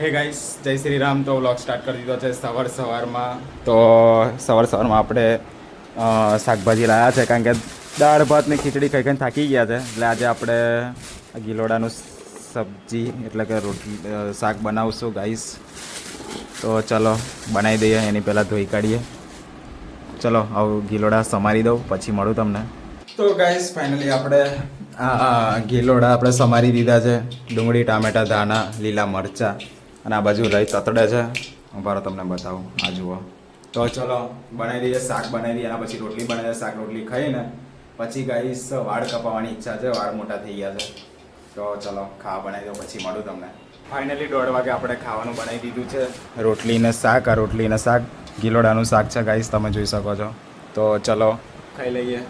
હે ગાઈસ જય શ્રી રામ તો વ્લોગ સ્ટાર્ટ કરી દીધો છે સવાર સવારમાં. તો સવાર સવારમાં આપણે શાકભાજી લાવ્યા છે કારણ કે દાળ ભાત ને ખીચડી ખાઈ ખાઈને થાકી ગયા છે. એટલે આજે આપણે ગિલોડાનું સબ્જી, એટલે કે રોટલી શાક બનાવશું ગાઈસ તો ચલો, બનાવી દઈએ, એની પહેલાં ધોઈ કાઢીએ. ચલો, આવું ગિલોડા સમારી દઉં, પછી મળું તમને. તો ગાઈસ ફાઇનલી આપણે આ ગિલોડા આપણે સમારી દીધા છે. ડુંગળી, ટામેટા, ધાણા, લીલા મરચાં. અને આ બાજુ રહી તતડે છે. હું બારો તમને બતાવું. આ જુઓ. તો ચલો, બનાવી દઈએ શાક, બનાવી દઈએ. એના પછી રોટલી બનાવી શાક, રોટલી ખાઈને પછી ગાઈસ વાળ કપાવવાની ઈચ્છા છે. વાળ મોટા થઈ ગયા છે. તો ચલો ખાવા બનાવી દો. પછી મળું તમને. ફાઇનલી દોઢ વાગે આપણે ખાવાનું બનાવી દીધું છે. રોટલી ને શાક, આ રોટલી ને શાક. ગિલોડાનું શાક છે, ગાઈસ. તમે જોઈ શકો છો. તો ચલો, ખાઈ લઈએ.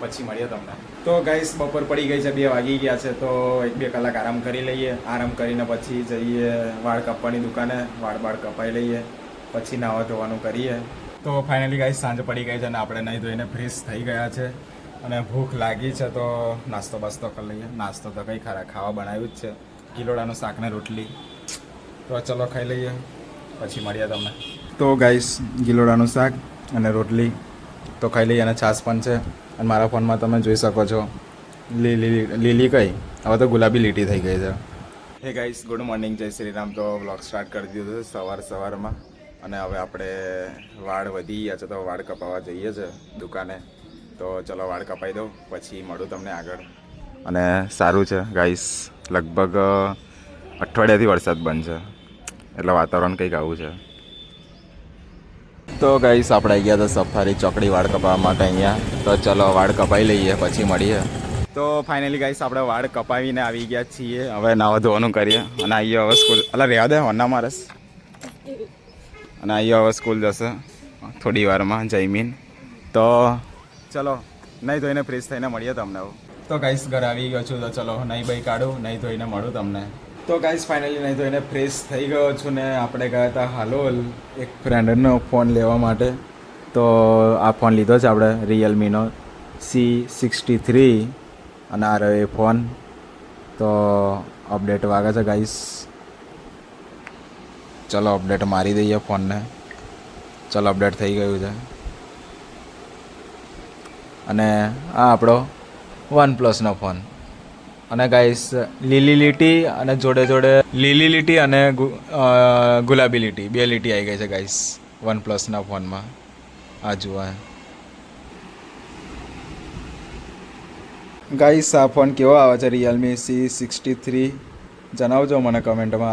પછી મળીએ તમને. તો ગાઈસ બપોર પડી ગઈ છે, બે વાગી ગયા છે, તો એક બે કલાક આરામ કરી લઈએ. આરામ કરીને પછી જઈએ વાળ કપવાની દુકાને, વાળ બાળ કપાઈ લઈએ, પછી નાવા ધોવાનું કરીએ. તો ફાઇનલી ગાઈસ સાંજ પડી ગઈ છે અને આપણે નહીં ધોઈને ફ્રેશ થઈ ગયા છે. અને ભૂખ લાગી છે, તો નાસ્તો બાસ્તો કરી લઈએ. નાસ્તો તો કંઈ ખરા, ખાવા બનાવ્યું જ છે. કિલોડાનું શાક ને રોટલી. તો ચલો ખાઈ લઈએ, પછી મળીએ તમને. તો ગાઈસ ગિલોડાનું શાક અને રોટલી. તો ખાઈ લઈએ અને છાશ પણ છે. અને મારા ફોનમાં તમે જોઈ શકો છો. લીલી લીલી કઈ? હવે તો ગુલાબી લીટી થઈ ગઈ છે. હે ગાઈસ ગુડ મોર્નિંગ જય શ્રી રામ. તો બ્લોગ સ્ટાર્ટ કરી દીધું છે સવાર સવારમાં. અને હવે આપણે વાળ વધી ગયા છે તો વાળ કપાવવા જઈએ છે દુકાને. તો ચલો વાળ કપાઈ દઉં, પછી મળું તમને આગળ. અને સારું છે ગાઈસ લગભગ અઠવાડિયાથી વરસાદ બંધ છે. એટલે વાતાવરણ કંઈક આવું છે. તો ગાઈસ આપણે આવી ગયા હતા સફારી ચોકડી વાળ કપાવવા માટે અહીંયા. તો ચલો, વાળ કપાઈ લઈએ, પછી મળીએ. તો ફાઇનલી ગાઈસ આપણે વાળ કપાવીને આવી ગયા છીએ. હવે નાવા ધોવાનું કરીએ. અને આવીએ હવે સ્કૂલ અલા રહેવા દે, હોના મારસ. અને આવીએ હવે સ્કૂલ જશે. થોડી વારમાં જઈમીન તો ચલો, નહીં ધોઈને ફ્રેશ થઈને મળીએ તમને. તો ગાઈસ ઘરે આવી ગયો છું. તો ચલો, નહીં ભાઈ કાઢું, નહીં ધોઈને મળું તમને. તો ગાઈઝ ફાઇનલી નહીં તો એને ફ્રેશ થઈ ગયો છું ને આપણે ગયા હતા હાલોલ એક ફ્રેન્ડનો ફોન લેવા માટે. તો આ ફોન લીધો છે આપણે રિયલમીનો સી સિક્સટી થ્રી અને આ રહ્યો એ ફોન તો અપડેટ વાગે છે ગાઈસ ચલો અપડેટ મારી દઈએ ફોનને ચલો અપડેટ થઈ ગયું છે. અને આ આપણો વન પ્લસનો ફોન અને ગાઈસ લીલી લીટી અને જોડે જોડે લીલી લીટી અને ગુલાબી લીટી. બે લીટી આવી ગઈ છે ગાઈસ વન પ્લસના ફોનમાં આ જુઓ. ગાઈસ આ ફોન કેવો આવે છે? રિયલમી સી સિક્સટી થ્રી જણાવજો મને કમેન્ટમાં